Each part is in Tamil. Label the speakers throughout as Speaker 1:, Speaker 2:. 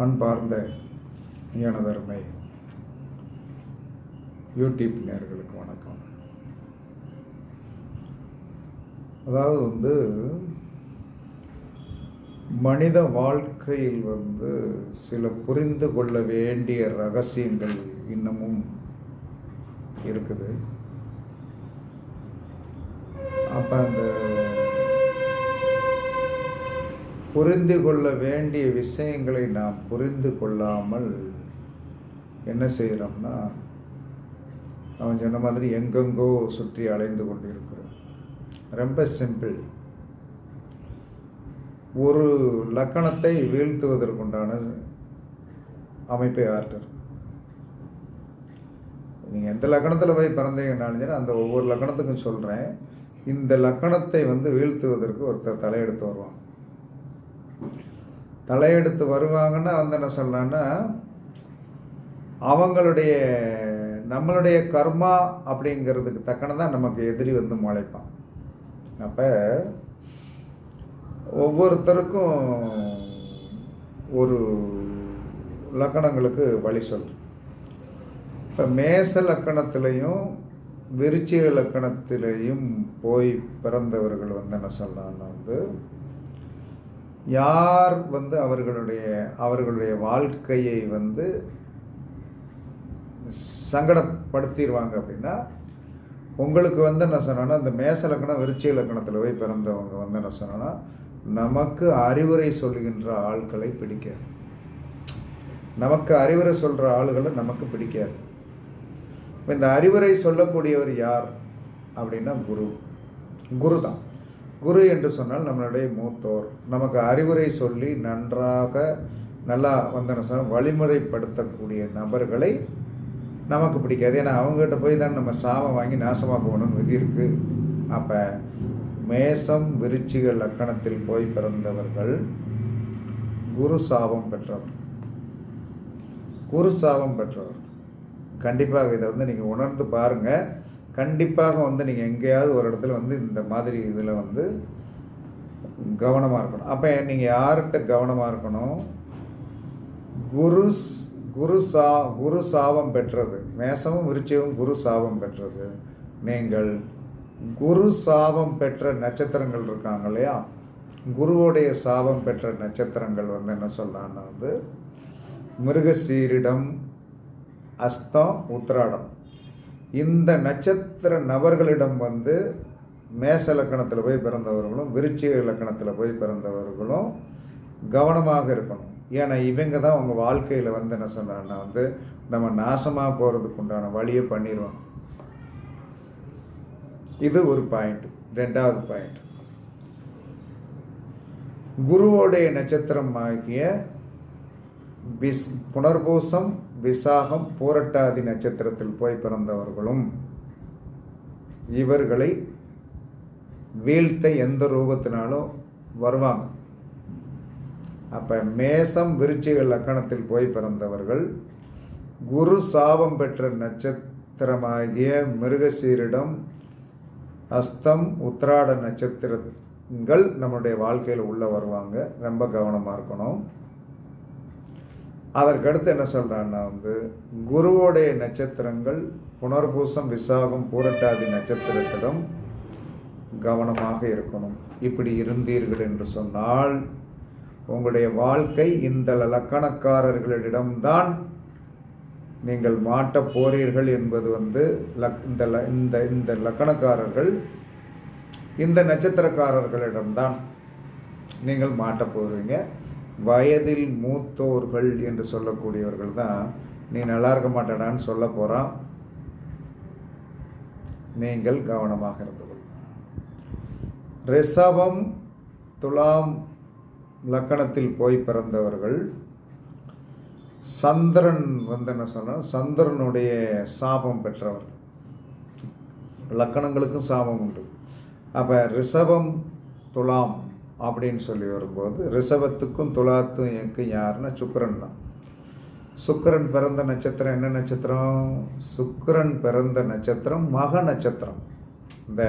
Speaker 1: அன்பார்ந்த எனதருமை யூடியூப் நேர்களுக்கு வணக்கம். அதாவது வந்து மனித வாழ்க்கையில் வந்து சில புரிந்து கொள்ள வேண்டிய ரகசியங்கள் இன்னமும் இருக்குது. அப்போ அந்த புரிந்து கொள்ள வேண்டிய விஷயங்களை நாம் புரிந்து கொள்ளாமல் என்ன செய்கிறோம்னா அவன் சொன்ன மாதிரி எங்கெங்கோ சுற்றி அலைந்து கொண்டிருக்கிறோம். ரொம்ப சிம்பிள். ஒரு லக்கணத்தை வீழ்த்துவதற்குண்டான அமைப்பை ஆர்டர் நீங்கள் எந்த லக்கணத்தில் போய் பிறந்தீங்கன்னாலும் சரி அந்த ஒவ்வொரு லக்கணத்துக்கும் சொல்கிறேன் இந்த லக்கணத்தை வந்து வீழ்த்துவதற்கு ஒருத்தர் தலையெடுத்து வருவான். தலையெடுத்து வருவாங்கன்னா வந்து என்ன சொல்லலான்னா அவங்களுடைய நம்மளுடைய கர்மா அப்படிங்கிறதுக்கு தக்கனதான் நமக்கு எதிரி வந்து முளைப்பான். அப்போ ஒவ்வொருத்தருக்கும் ஒரு லக்கணங்களுக்கு வழி சொல்கிறேன் இப்போ மேச லக்கணத்திலையும் விருச்சிக லக்கணத்திலையும் போய் பிறந்தவர்கள் வந்து என்ன சொல்லலாம்னா வந்து யார் வந்து அவர்களுடைய அவர்களுடைய வாழ்க்கையை வந்து சங்கடப்படுத்திடுவாங்க அப்படின்னா உங்களுக்கு வந்து என்ன சொன்னோன்னா இந்த மேச லக்கணம் விருச்சி லக்கணத்தில் போய் பிறந்தவங்க வந்து என்ன சொன்னோன்னா நமக்கு அறிவுரை சொல்கின்ற ஆட்களை பிடிக்காது. நமக்கு அறிவுரை சொல்கிற ஆளுகளை நமக்கு பிடிக்காது. இப்போ இந்த அறிவுரை சொல்லக்கூடியவர் யார் அப்படின்னா குரு. குரு தான். குரு என்று சொன்னால் நம்மளுடைய மூத்தோர். நமக்கு அறிவுரை சொல்லி நன்றாக நல்லா வந்தன சொன்னால் வழிமுறைப்படுத்தக்கூடிய நபர்களை நமக்கு பிடிக்காது. ஏன்னா அவங்ககிட்ட போய் தான் நம்ம சாபம் வாங்கி நாசமாக போகணும்னு விதி இருக்குது அப்போ மேசம் விருச்சிக லக்கணத்தில் போய் பிறந்தவர்கள் குரு சாபம் பெற்றவர். குரு சாபம் பெற்றவர். கண்டிப்பாக இதை வந்து நீங்கள் உணர்ந்து பாருங்கள் கண்டிப்பாக வந்து நீங்கள் எங்கேயாவது ஒரு இடத்துல வந்து இந்த மாதிரி இதில் வந்து கவனமாக இருக்கணும். அப்போ நீங்கள் யார்கிட்ட கவனமாக இருக்கணும்? குரு குரு சா குரு சாபம் பெற்றது. மேசமும் விருச்சியும் குரு சாபம் பெற்றது. நீங்கள் குரு சாபம் பெற்ற நட்சத்திரங்கள் இருக்காங்க இல்லையா? குருவோடைய சாபம் பெற்ற நட்சத்திரங்கள் வந்து என்ன சொல்லலான்னா வந்து மிருகசீரிடம் அஸ்தம் உத்திராடம். இந்த நட்சத்திர நபர்களிடம் வந்து மேச லக்கணத்தில் போய் பிறந்தவர்களும் விருச்சிக இலக்கணத்தில் போய் பிறந்தவர்களும் கவனமாக இருக்கணும். ஏன்னா இவங்க தான் உங்கள் வாழ்க்கையில் வந்து என்ன சொன்னான்னா வந்து நம்ம நாசமாக போகிறதுக்கு உண்டான வழியை பண்ணிடுவோம் இது ஒரு பாயிண்ட் ரெண்டாவது பாயிண்ட் குருவோடைய நட்சத்திரம் ஆகிய பிஸ் புனர்பூசம் விசாகம் பூரட்டாதி நட்சத்திரத்தில் போய் பிறந்தவர்களும் இவர்களை வீழ்த்த எந்த ரூபத்தினாலும் வருவாங்க. அப்போ மேசம் விருச்சிக லக்கணத்தில் போய் பிறந்தவர்கள் குரு சாபம் பெற்ற நட்சத்திரமாகிய மிருகசீரிடம் அஸ்தம் உத்திராட நட்சத்திரங்கள் நம்மளுடைய வாழ்க்கையில் உள்ளே வருவாங்க. ரொம்ப கவனமாக இருக்கணும். அதற்கடுத்து என்ன சொல்கிறான்னா வந்து குருவோடைய நட்சத்திரங்கள் புனர்பூசம் விசாகம் பூரட்டாதி நட்சத்திரத்திடம் கவனமாக இருக்கணும். இப்படி இருந்தீர்கள் என்று சொன்னால் உங்களுடைய வாழ்க்கை இந்த லக்கணக்காரர்களிடம்தான் நீங்கள் மாட்ட போறீர்கள் என்பது வந்து லக் இந்த ல இந்த இந்த லக்கணக்காரர்கள் இந்த நட்சத்திரக்காரர்களிடம்தான் நீங்கள் மாட்ட போவீங்க. வயதில் மூத்தோர்கள் என்று சொல்லக்கூடியவர்கள் தான் நீ நல்லா இருக்க மாட்டேடான்னு சொல்ல போகிறான் நீங்கள் கவனமாக இருந்து ரிசவம் ரிஷபம் துலாம் லக்கணத்தில் போய் பிறந்தவர்கள். சந்திரன் வந்து என்ன சொன்னால் சந்திரனுடைய சாபம் பெற்றவர். லக்கணங்களுக்கும் சாபம் உண்டு. அப்போ ரிஷபம் துலாம் அப்படின்னு சொல்லி வரும்போது ரிஷபத்துக்கும் எங்கும் யாருன்னா சுக்கரன் தான். சுக்கரன் பிறந்த நட்சத்திரம் என்ன நட்சத்திரம்? சுக்கரன் பிறந்த நட்சத்திரம் மக நட்சத்திரம். இந்த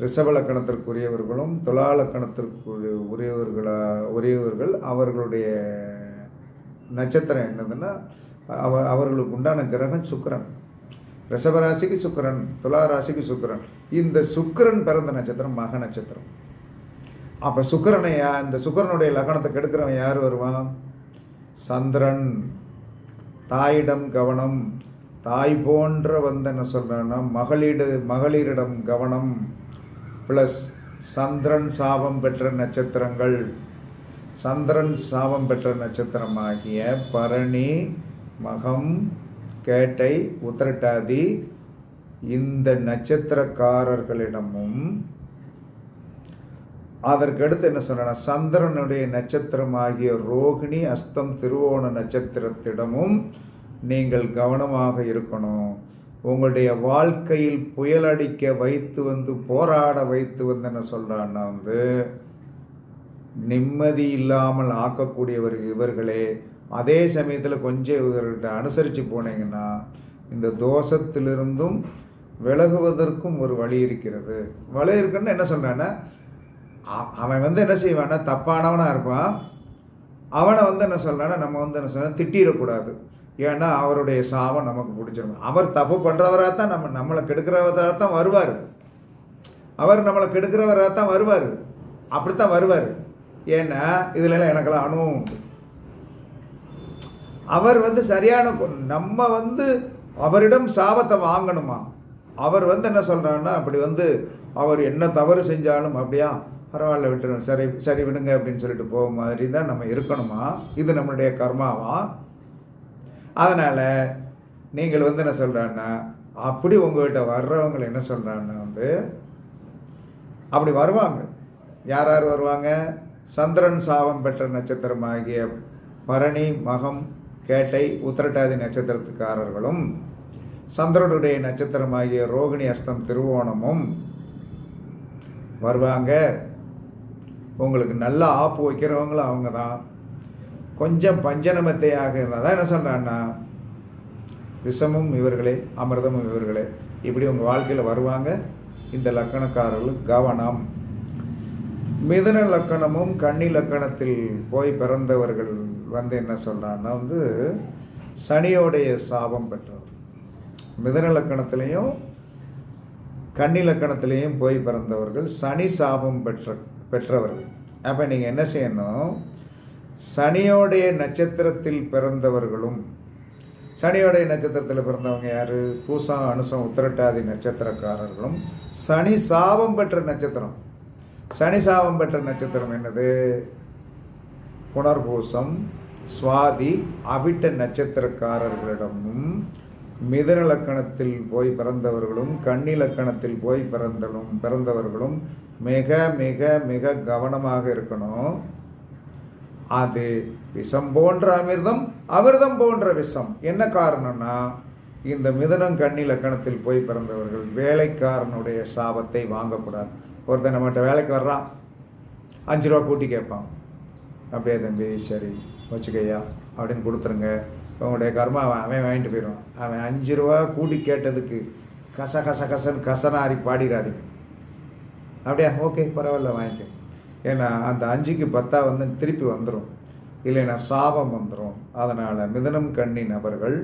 Speaker 1: ரிஷப லக்கணத்திற்குரியவர்களும் துலா லக்கணத்திற்கு உரியவர்களா உரியவர்கள் அவர்களுடைய நட்சத்திரம் என்னதுன்னா அவ அவர்களுக்கு உண்டான கிரகம் சுக்கரன். ரிஷபராசிக்கு சுக்கரன் துலா ராசிக்கு சுக்கரன். இந்த சுக்கரன் பிறந்த நட்சத்திரம் மக நட்சத்திரம். அப்போ சுக்கரனை இந்த சுக்கரனுடைய லக்கணத்தை கெடுக்கிறவன் யார் வருவான் சந்திரன். தாயிடம் கவனம். தாய் போன்ற வந்து என்ன சொல்கிறேன்னா மகளிடு மகளிரிடம் கவனம். ப்ளஸ் சந்திரன் சாபம் பெற்ற நட்சத்திரங்கள். சந்திரன் சாபம் பெற்ற நட்சத்திரமாகிய பரணி மகம் கேட்டை உத்திரட்டாதி இந்த நட்சத்திரக்காரர்களிடமும் அதற்கு அடுத்து என்ன சொன்னா சந்திரனுடைய நட்சத்திரமாகிய ரோகிணி அஸ்தம் திருவோண நட்சத்திரத்திடமும் நீங்கள் கவனமாக இருக்கணும். உங்களுடைய வாழ்க்கையில் புயலடிக்க வைத்து வந்து போராட வைத்து வந்து என்ன சொல்கிறான்னா வந்து நிம்மதி இல்லாமல் ஆக்கக்கூடியவர் இவர்களே. அதே சமயத்தில் கொஞ்சம் இவர்கிட்ட அனுசரித்து போனீங்கன்னா இந்த தோஷத்திலிருந்தும் விலகுவதற்கும் ஒரு வழி இருக்கிறது. வழி இருக்குன்னு என்ன சொல்கிறேன்னா அவன் வந்து என்ன செய்வான்னா தப்பானவனாக இருப்பான். அவனை வந்து என்ன சொல்கிறான்னா நம்ம வந்து என்ன சொல்ல திட்டிடக்கூடாது. ஏன்னா அவருடைய சாபம் நமக்கு பிடிச்சிடும் அவர் தப்பு பண்ணுறவராக தான் நம்ம நம்மளை கெடுக்கிறவராக தான் வருவார். அவர் நம்மளை கெடுக்கிறவராக தான் வருவார். அப்படித்தான் வருவார். ஏன்னா இதுலலாம் எனக்கெல்லாம் அனுபவம் உண்டு. அவர் வந்து சரியான நம்ம வந்து அவரிடம் சாபத்தை வாங்கணுமா? அவர் வந்து என்ன சொல்கிறாருன்னா அப்படி வந்து அவர் என்ன தவறு செஞ்சாலும் அப்படியா பரவாயில்ல விட்டுரும் சரி சரி விடுங்க அப்படின்னு சொல்லிட்டு போக மாதிரி தான் நம்ம இருக்கணுமா? இது நம்மளுடைய கர்மாவா? அதனால் நீங்கள் வந்து என்ன சொல்கிறான்னா அப்படி உங்கள்கிட்ட வர்றவங்களை என்ன சொல்கிறான்னா வந்து அப்படி வருவாங்க. யார் யார் வருவாங்க? சந்திரன் சாபம் பெற்ற நட்சத்திரமாகிய பரணி மகம் கேட்டை உத்திரட்டாதி நட்சத்திரத்துக்காரர்களும் சந்திரனுடைய நட்சத்திரமாகிய ரோகிணி அஸ்தம் திருவோணமும் வருவாங்க. உங்களுக்கு நல்லா ஆப்பு வைக்கிறவங்களும் அவங்க தான் கொஞ்சம் பஞ்சனமத்தையாக இருந்தால் தான் என்ன சொல்கிறான்னா விஷமும் இவர்களே அமிர்தமும் இவர்களே இப்படி உங்கள் வாழ்க்கையில் வருவாங்க. இந்த லக்கணக்காரர்கள் கவனம். மிதன லக்கணமும் கன்னி லக்கணத்தில் போய் பிறந்தவர்கள் வந்து என்ன சொல்கிறான்னா வந்து சனியோடைய சாபம் பெற்றவர் மிதன லக்கணத்திலையும் கன்னி லக்கணத்திலையும் போய் பிறந்தவர்கள் சனி சாபம் பெற்ற பெற்றவர்கள். அப்போ நீங்கள் என்ன செய்யணும்? சனியோடைய நட்சத்திரத்தில் பிறந்தவர்களும் சனியோடைய நட்சத்திரத்தில் பிறந்தவங்க யார்? பூசம் அனுசம் உத்திரட்டாதி நட்சத்திரக்காரர்களும் சனி சாபம் பெற்ற நட்சத்திரம். சனி சாபம் பெற்ற நட்சத்திரம் என்னது? புனர்பூசம் சுவாதி அவிட்ட நட்சத்திரக்காரர்களிடமும் மிதன லக்கணத்தில் போய் பிறந்தவர்களும் கன்னி லக்கணத்தில் போய் பிறந்தலும் பிறந்தவர்களும் மிக மிக மிக கவனமாக இருக்கணும். அது விஷம் போன்ற அமிர்தம் அமிர்தம் போன்ற விஷம். என்ன காரணம்னா இந்த மிதனம் கன்னி லக்கணத்தில் போய் பிறந்தவர்கள் வேலைக்காரனுடைய சாபத்தை வாங்கக்கூடாது. ஒருத்தன் நம்மகிட்ட வேலைக்கு வர்றான் அஞ்சு ரூபா கூட்டி கேட்பான். அப்படியே தம்பி சரி வச்சுக்கையா அப்படின்னு கொடுத்துருங்க. உங்களுடைய கர்மா அவன் அவன் வாங்கிட்டு போயிடுவான். அவன் அஞ்சு ரூபா கூட்டி கேட்டதுக்கு கச கச கசன்னு கசனாரி பாடிடாதீங்க அப்படியா? ஓகே பரவாயில்ல வாங்கிக்க. ஏன்னா அந்த அஞ்சுக்கு பத்தா வந்து திருப்பி வந்துடும் இல்லைன்னா சாபம் வந்துடும் அதனால் மிதனம் கண்ணி நபர்கள்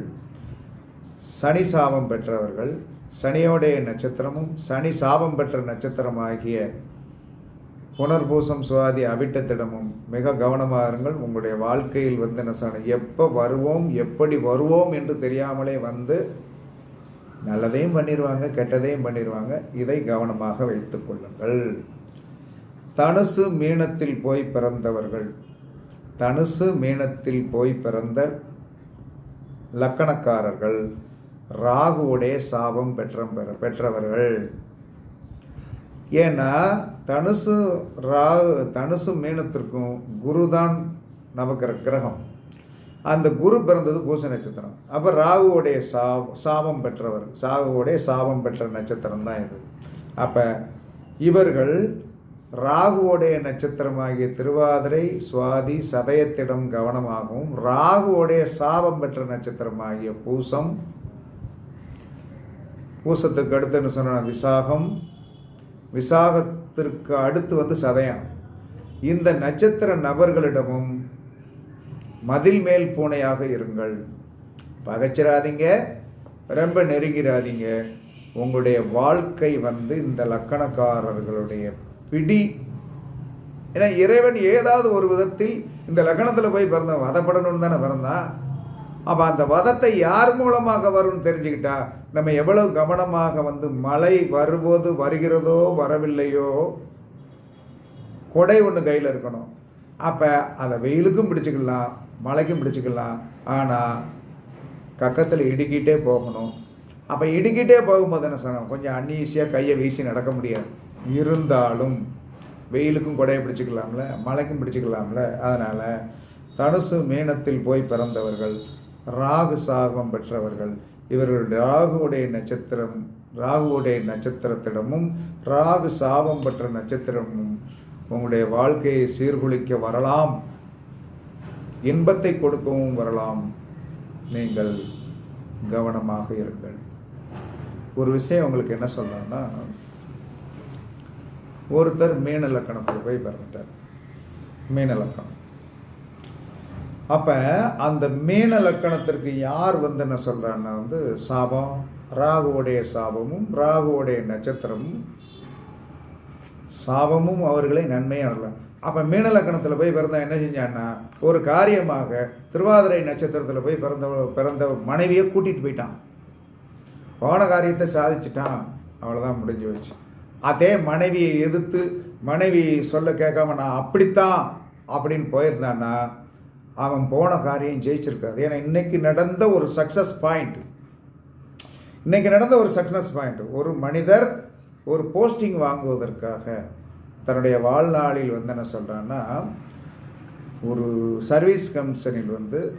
Speaker 1: சனி சாபம் பெற்றவர்கள் சனியோடைய நட்சத்திரமும் சனி சாபம் பெற்ற நட்சத்திரமாகிய புனர்பூசம் சுவாதி அவிட்டத்திடமும் மிக கவனமாக இருங்கள். உங்களுடைய வாழ்க்கையில் வந்து என்ன சொன்ன எப்போ வருவோம் எப்படி வருவோம் என்று தெரியாமலே வந்து நல்லதையும் பண்ணிடுவாங்க கெட்டதையும் பண்ணிடுவாங்க இதை கவனமாக வைத்துக் கொள்ளுங்கள். தனுசு மீனத்தில் போய் பிறந்தவர்கள் தனுசு மீனத்தில் போய் பிறந்த லக்கணக்காரர்கள் ராகுவுடைய சாபம் பெற்ற பெற்றவர்கள். ஏன்னா தனுசு ராகு தனுசு மீனத்திற்கும் குரு தான் நமக்கு கிரகம். அந்த குரு பிறந்தது பூச நட்சத்திரம். அப்போ ராகுவோடைய சா சாபம் பெற்றவர் சாகுவோடைய சாபம் பெற்ற நட்சத்திரம் தான் இது. அப்போ இவர்கள் ராகுவோடைய நட்சத்திரமாகிய திருவாதிரை சுவாதி சதயத்திடம் கவனமாகவும் ராகுவோடைய சாபம் பெற்ற நட்சத்திரமாகிய பூசம் பூசத்துக்கு அடுத்துன்னு சொன்ன விசாகம் விசாகத்திற்கு அடுத்து வந்து சதயம். இந்த நட்சத்திர நபர்களிடமும் மதில் மேல் பூனையாக இருங்கள். பகைச்சிடாதீங்க ரொம்ப நெருங்கிறாதீங்க உங்களுடைய வாழ்க்கை வந்து இந்த லக்கணக்காரர்களுடைய பிடி. ஏன்னா இறைவன் ஏதாவது ஒரு விதத்தில் இந்த லக்கணத்தில் போய் பிறந்தவன் வதப்படணும்னு தானே பிறந்தான். அப்போ அந்த வதத்தை யார் மூலமாக வரும்னு தெரிஞ்சுக்கிட்டா நம்ம எவ்வளவு கவனமாக வந்து மழை வரும்போது வருகிறதோ வரவில்லையோ கொடை ஒன்று கையில் இருக்கணும். அப்போ அதை வெயிலுக்கும் பிடிச்சிக்கலாம் மழைக்கும் பிடிச்சிக்கலாம். ஆனால் கக்கத்தில் இடுக்கிட்டே போகணும். அப்போ இடுக்கிட்டே போகும்போது என்ன சொன்னோம் கொஞ்சம் அன்னீசியாக கையை வீசி நடக்க முடியாது. இருந்தாலும் வெயிலுக்கும் கொடையை பிடிச்சிக்கலாம்ல மழைக்கும் பிடிச்சிக்கலாம்ல. அதனால் தனுசு மீனத்தில் போய் பிறந்தவர்கள் ராகு சாபம் பெற்றவர்கள். இவர்களுடைய ராகுவுடைய நட்சத்திரம் ராகுவுடைய நட்சத்திரத்திடமும் ராகு சாபம் பெற்ற நட்சத்திரமும் உங்களுடைய வாழ்க்கையை சீர்குலைக்க வரலாம். இன்பத்தை கொடுக்கவும் வரலாம். நீங்கள் கவனமாக இருங்கள். ஒரு விஷயம் உங்களுக்கு என்ன சொல்லணும்னா ஒருத்தர் மீன லக்கணத்தில் போய் பிறந்துட்டார். மீன லக்கணம் அப்போ அந்த மீன லக்கணத்திற்கு யார் வந்து என்ன சொல்கிறான்னா வந்து சாபம்? ராகுவுடைய சாபமும் ராகுவுடைய நட்சத்திரமும் சாபமும் அவர்களை நன்மையாக வரல அப்போ மீன லக்கணத்தில் போய் பிறந்தா என்ன செஞ்சான்னா ஒரு காரியமாக திருவாதிரை நட்சத்திரத்தில் போய் பிறந்த பிறந்த மனைவியை கூட்டிகிட்டு போயிட்டான். போன காரியத்தை சாதிச்சிட்டான். அவ்வளோதான் முடிஞ்சு வச்சு அதே மனைவியை எதிர்த்து மனைவி சொல்ல கேட்காம நான் அப்படித்தான் அப்படின்னு போயிருந்தான்னா அவன் போன காரியம் ஜெயிச்சிருக்காது. ஏன்னா இன்னைக்கு நடந்த ஒரு சக்ஸஸ் பாயிண்ட் இன்னைக்கு நடந்த ஒரு சக்ஸஸ் பாயிண்ட் ஒரு மனிதர் ஒரு போஸ்டிங் வாங்குவதற்காக தன்னுடைய வாழ்நாளில் வந்து என்ன சொல்கிறான்னா ஒரு சர்வீஸ் கமிஷனில் வந்து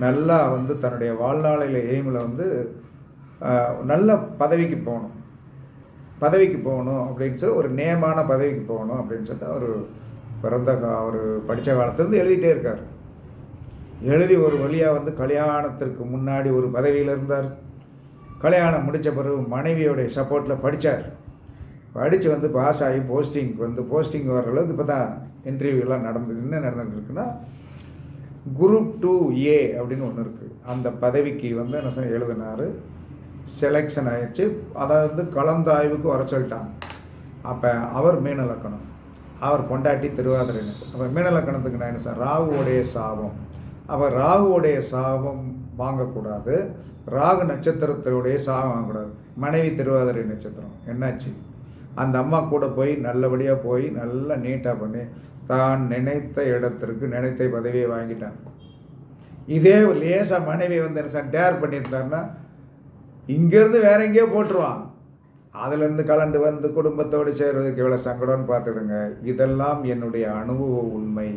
Speaker 1: நல்லா வந்து தன்னுடைய வாழ்நாளில் எய்மில் வந்து நல்ல பதவிக்கு போகணும். பதவிக்கு போகணும் அப்படின்னு சொல்லி ஒரு நேமான பதவிக்கு போகணும் அப்படின்னு சொல்லிட்டு அவர் பிறந்த கா- அவர் படித்த காலத்துலேருந்து எழுதிட்டே இருக்கார். எழுதி ஒரு வழியாக வந்து கல்யாணத்திற்கு முன்னாடி ஒரு பதவியில் இருந்தார். கல்யாணம் முடித்த பிறகு மனைவியோடைய சப்போர்ட்டில் படித்தார் படித்து வந்து பாஸ் ஆகி போஸ்டிங் வந்து போஸ்டிங் வர அளவுக்கு இப்போ தான் இன்டர்வியூலாம் நடந்தது. என்ன நடந்துட்டு இருக்குன்னா குரூப் டூ ஏ அப்படின்னு ஒன்று இருக்குது அந்த பதவிக்கு வந்து என்ன செய்ய எழுதினார். செலெக்ஷன் ஆயிடுச்சு. அதாவது கலந்தாய்வுக்கு வர சொல்லிட்டாங்க. அப்போ அவர் மீனலக்கணம். அவர் பொண்டாட்டி திருவாதிரை அப்போ மீனலக்கணத்துக்கு நான் என்ன சார் ராகுவோடைய சாபம். அப்போ ராகுவோடைய சாபம் வாங்கக்கூடாது. ராகு நட்சத்திரத்தினுடைய சாபம் வாங்கக்கூடாது. மனைவி திருவாதிரை நட்சத்திரம். என்னாச்சு? அந்த அம்மா கூட போய் நல்லபடியாக போய் நல்லா நீட்டாக பண்ணி தான் நினைத்த இடத்திற்கு நினைத்த பதவியை வாங்கிட்டான். இதே லேசாக மனைவி வந்து என்ன சார் டேர் பண்ணியிருந்தாருன்னா இங்கேருந்து வேற எங்கேயோ போட்டுருவான். அதுலேருந்து கலண்டு வந்து குடும்பத்தோடு சேர்வதற்கு எவ்வளோ சங்கடம்னு பார்த்துடுங்க இதெல்லாம் என்னுடைய அனுபவ உண்மை.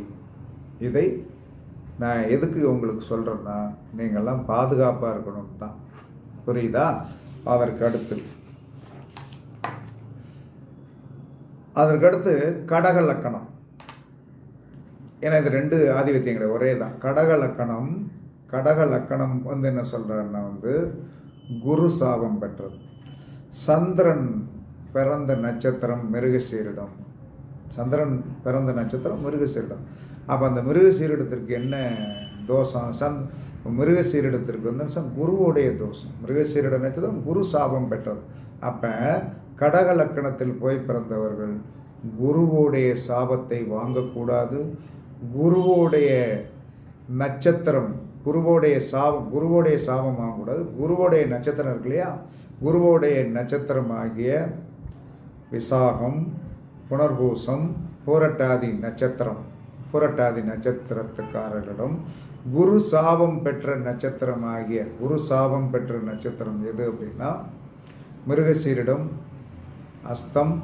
Speaker 1: இதை நான் எதுக்கு உங்களுக்கு சொல்கிறேன்னா நீங்கள்லாம் பாதுகாப்பாக இருக்கணும் தான். புரியுதா? அதற்கு அடுத்து. அதற்கடுத்து கடக லக்கணம். ஏன்னா இது ரெண்டு ஆதிபத்தியம் கிடையாது ஒரே தான். கடக லக்கணம் கடக லக்கணம் வந்து என்ன சொல்கிறேன்னா வந்து குரு சாபம் பெற்றது. சந்திரன் பிறந்த நட்சத்திரம் மிருகசீரிடம். சந்திரன் பிறந்த நட்சத்திரம் மிருகசீரிடம். அப்போ அந்த மிருக சீரிடத்திற்கு என்ன தோஷம்? சந்த் மிருகசீரிடத்திற்கு வந்து ச- குருவுடைய தோஷம். மிருகசீரிட நட்சத்திரம் குரு சாபம் பெற்றது. அப்போ கடக லக்கணத்தில் போய் பிறந்தவர்கள் குருவோடைய சாபத்தை வாங்கக்கூடாது. குருவோடைய நட்சத்திரம் குருவோடைய சாபம் குருவோடைய சாபம் வாங்கக்கூடாது. குருவோடைய நட்சத்திரம் இருக்கு இல்லையா? குருவோடைய நட்சத்திரம் ஆகிய விசாகம் புனர்பூசம் போரட்டாதி நட்சத்திரம். புரட்டாதி நட்சத்திரத்துக்காரர்களிடம் குரு சாபம் பெற்ற நட்சத்திரம் ஆகிய குரு சாபம் பெற்ற நட்சத்திரம் எது அப்படின்னா மிருகசீரிடம் அஸ்தம்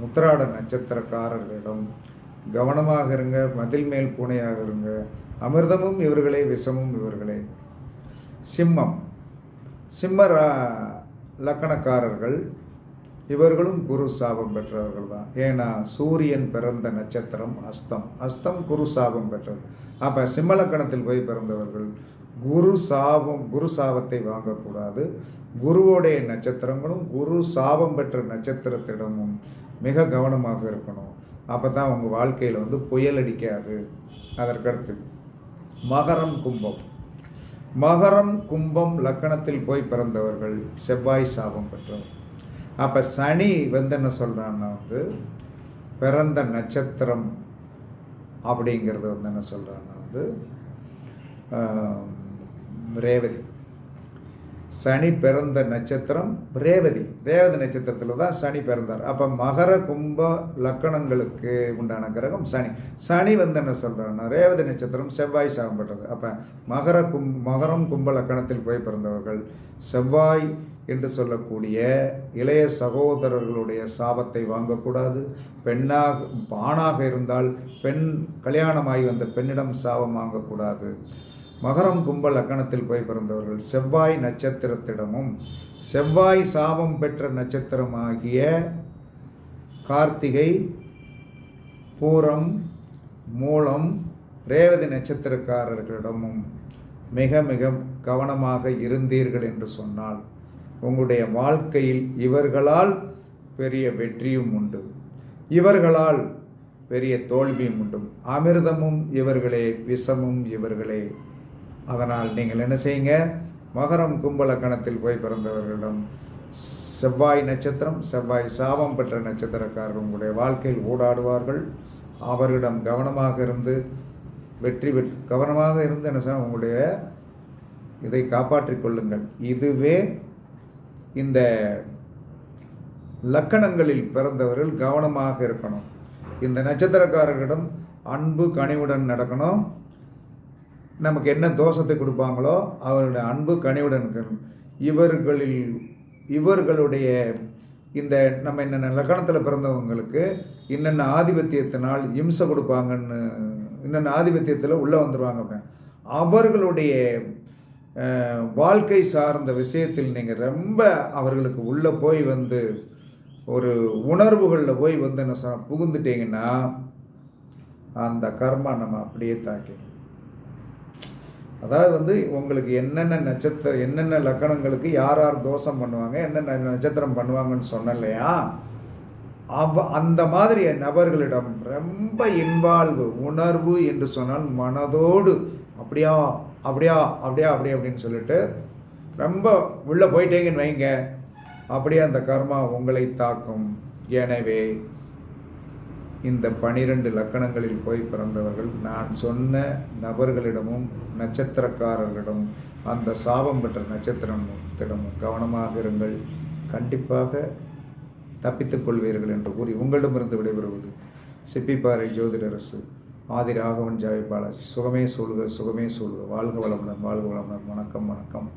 Speaker 1: உத்திராட நட்சத்திரக்காரர்களிடம் கவனமாக இருங்க மதில் மேல் பூனையாக இருங்க அமிர்தமும் இவர்களே விஷமும் இவர்களே. சிம்மம். சிம்ம ரா- லக்கணக்காரர்கள் இவர்களும் குரு சாபம் பெற்றவர்கள் தான் ஏன்னா சூரியன் பிறந்த நட்சத்திரம் அஸ்தம். அஸ்தம் குரு சாபம் பெற்றது. அப்போ சிம்மலக்கணத்தில் போய் பிறந்தவர்கள் குரு சாபம் குரு சாபத்தை வாங்கக்கூடாது. குருவோடைய நட்சத்திரங்களும் குரு சாபம் பெற்ற நட்சத்திரத்திடமும் மிக கவனமாக இருக்கணும். அப்போ தான் உங்கள் வாழ்க்கையில் வந்து புயல் அடிக்காது. அதற்கடுத்து மகரம் கும்பம். மகரம் கும்பம் லக்கணத்தில் போய் பிறந்தவர்கள் செவ்வாய் சாபம் பெற்றவர் அப்போ சனி வந்து என்ன சொல்கிறான்னா வந்து பிறந்த நட்சத்திரம் அப்படிங்கிறது வந்து என்ன சொல்கிறான்னா வந்து ரேவதி. சனி பிறந்த நட்சத்திரம் ரேவதி. ரேவதி நட்சத்திரத்தில் தான் சனி பிறந்தார். அப்போ மகர கும்ப லக்கணங்களுக்கு உண்டான கிரகம் சனி. சனி வந்து என்ன சொல்கிறான்னா ரேவதி நட்சத்திரம் செவ்வாய் சாகப்பட்டது அப்போ மகர கும் மகரம் கும்ப லக்கணத்தில் போய் பிறந்தவர்கள் செவ்வாய் என்று சொல்லக்கூடிய இளைய சகோதரர்களுடைய சாபத்தை வாங்கக்கூடாது. பெண்ணாக ஆணாக இருந்தால் பெண் கல்யாணமாகி வந்த பெண்ணிடம் சாபம் வாங்கக்கூடாது. மகரம் கும்பல் அக்கணத்தில் போய் பிறந்தவர்கள் செவ்வாய் நட்சத்திரத்திடமும் செவ்வாய் சாபம் பெற்ற நட்சத்திரமாகிய கார்த்திகை பூரம் மூலம் ரேவதி நட்சத்திரக்காரர்களிடமும் மிக மிக கவனமாக இருந்தீர்கள் என்று சொன்னால் உங்களுடைய வாழ்க்கையில் இவர்களால் பெரிய வெற்றியும் உண்டு. இவர்களால் பெரிய தோல்வியும் உண்டு. அமிர்தமும் இவர்களே விஷமும் இவர்களே. அதனால் நீங்கள் என்ன செய்யுங்க? மகரம் கும்பலக்கணத்தில் போய் பிறந்தவர்களிடம் செவ்வாய் நட்சத்திரம் செவ்வாய் சாபம் பெற்ற நட்சத்திரக்காரர்கள் உங்களுடைய வாழ்க்கையில் ஊடாடுவார்கள். அவரிடம் கவனமாக இருந்து வெற்றி பெற்று கவனமாக இருந்து என்ன செய்ய உங்களுடைய இதை காப்பாற்றிக் கொள்ளுங்கள். இதுவே இந்த லக்கணங்களில் பிறந்தவர்கள் கவனமாக இருக்கணும். இந்த நட்சத்திரக்காரர்களிடம் அன்பு கனிவுடன் நடக்கணும். நமக்கு என்ன தோஷத்தை கொடுப்பாங்களோ அவருடைய அன்பு கனிவுடன் இருக்கணும். இவர்களில் இவர்களுடைய இந்த நம்ம என்னென்ன லக்கணத்தில் பிறந்தவங்களுக்கு என்னென்ன ஆதிபத்தியத்தினால் இம்சை கொடுப்பாங்கன்னு என்னென்ன ஆதிபத்தியத்தில் உள்ளே வந்துடுவாங்க அவர்களுடைய வாழ்க்கை சார்ந்த விஷயத்தில் நீங்கள் ரொம்ப அவர்களுக்கு உள்ளே போய் வந்து ஒரு உணர்வுகளில் போய் வந்து என்ன சொ- புகுந்துட்டீங்கன்னா அந்த கர்மா நம்ம அப்படியே தாக்கி அதாவது வந்து உங்களுக்கு என்னென்ன நட்சத்திரம் என்னென்ன லக்கணங்களுக்கு யார் யார் தோஷம் பண்ணுவாங்க என்னென்ன நட்சத்திரம் பண்ணுவாங்கன்னு சொன்ன இல்லையா அவ அந்த மாதிரி நபர்களிடம் ரொம்ப இன்வால்வு உணர்வு என்று சொன்னால் மனதோடு அப்படியா அப்படியா அப்படியா அப்படியே அப்படின்னு சொல்லிட்டு ரொம்ப உள்ளே போயிட்டேங்கன்னு வைங்க. அப்படியே அந்த கர்மா உங்களை தாக்கும். எனவே இந்த பனிரெண்டு லக்கணங்களில் போய் பிறந்தவர்கள் நான் சொன்ன நபர்களிடமும் நட்சத்திரக்காரர்களிடம் அந்த சாபம் பெற்ற நட்சத்திரத்திடமும் கவனமாக இருங்கள். கண்டிப்பாக தப்பித்துக் கொள்வீர்கள் என்று கூறி உங்களிடமிருந்து விடைபெறுவது சிப்பிப்பாறை ஜோதிடரசு. ஆதி ராகவன் ஜாய் பாலாஜி சுகமே சொல்க சுகமே சொல்க வாழ்க வளமுடன் வாழ்க வளமுடன். வணக்கம் வணக்கம்.